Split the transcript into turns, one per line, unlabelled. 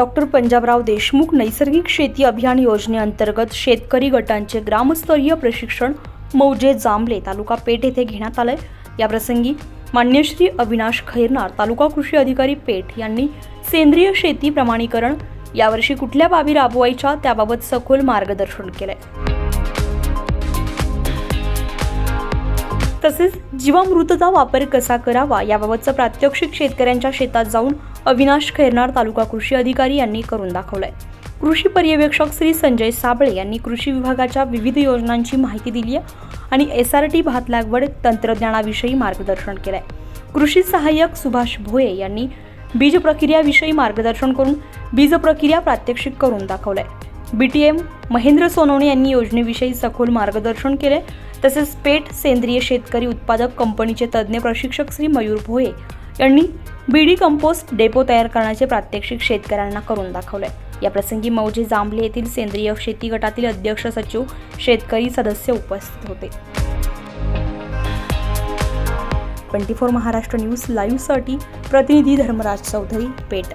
Doctor Panjabrao Deshmukh नैसर्गिक शेती अभियान योजनेअंतर्गत शेतकरी गटांचे ग्रामस्तरीय प्रशिक्षण मौजे जांभले तालुका पेठ येथे घेण्यात आलंय. याप्रसंगी मान्यश्री अविनाश खैरनार तालुका कृषी अधिकारी पेठ यांनी सेंद्रिय शेती प्रमाणीकरण यावर्षी कुठल्या बाबी राबवायच्या त्याबाबत सखोल मार्गदर्शन केलंय. तसेच जीवामृतचा वापर कसा करावा याबाबतचं प्रात्यक्षिक शेतकऱ्यांच्या शेतात जाऊन अविनाश खैरनार तालुका कृषी अधिकारी यांनी करून दाखवलंय. कृषी पर्यवेक्षक श्री संजय साबळे यांनी कृषी विभागाच्या विविध योजनांची माहिती दिली आहे आणि एस आर टी भात लागवड तंत्रज्ञानाविषयी मार्गदर्शन केलंय. कृषी सहाय्यक सुभाष भोये यांनी बीज प्रक्रियाविषयी मार्गदर्शन करून बीज प्रक्रिया प्रात्यक्षिक करून दाखवलंय. एम महेंद्र सोनवणे यांनी योजनेविषयी सखोल मार्गदर्शन केले तसेच पेठ सेंद्रिय शेतकरी उत्पादक कंपनीचे तज्ज्ञ प्रशिक्षक श्री मयूर भोये यांनी बीडी कंपोस्ट डेपो तयार करण्याचे प्रात्यक्षिक शेतकऱ्यांना करून दाखवले याप्रसंगी मौजे जांभले येथील सेंद्रिय शेती गटातील अध्यक्ष सचिव शेतकरी सदस्य उपस्थित होते. ट्वेंटी फोर महाराष्ट्र न्यूज लाईव्हसाठी प्रतिनिधी धर्मराज चौधरी पेठ.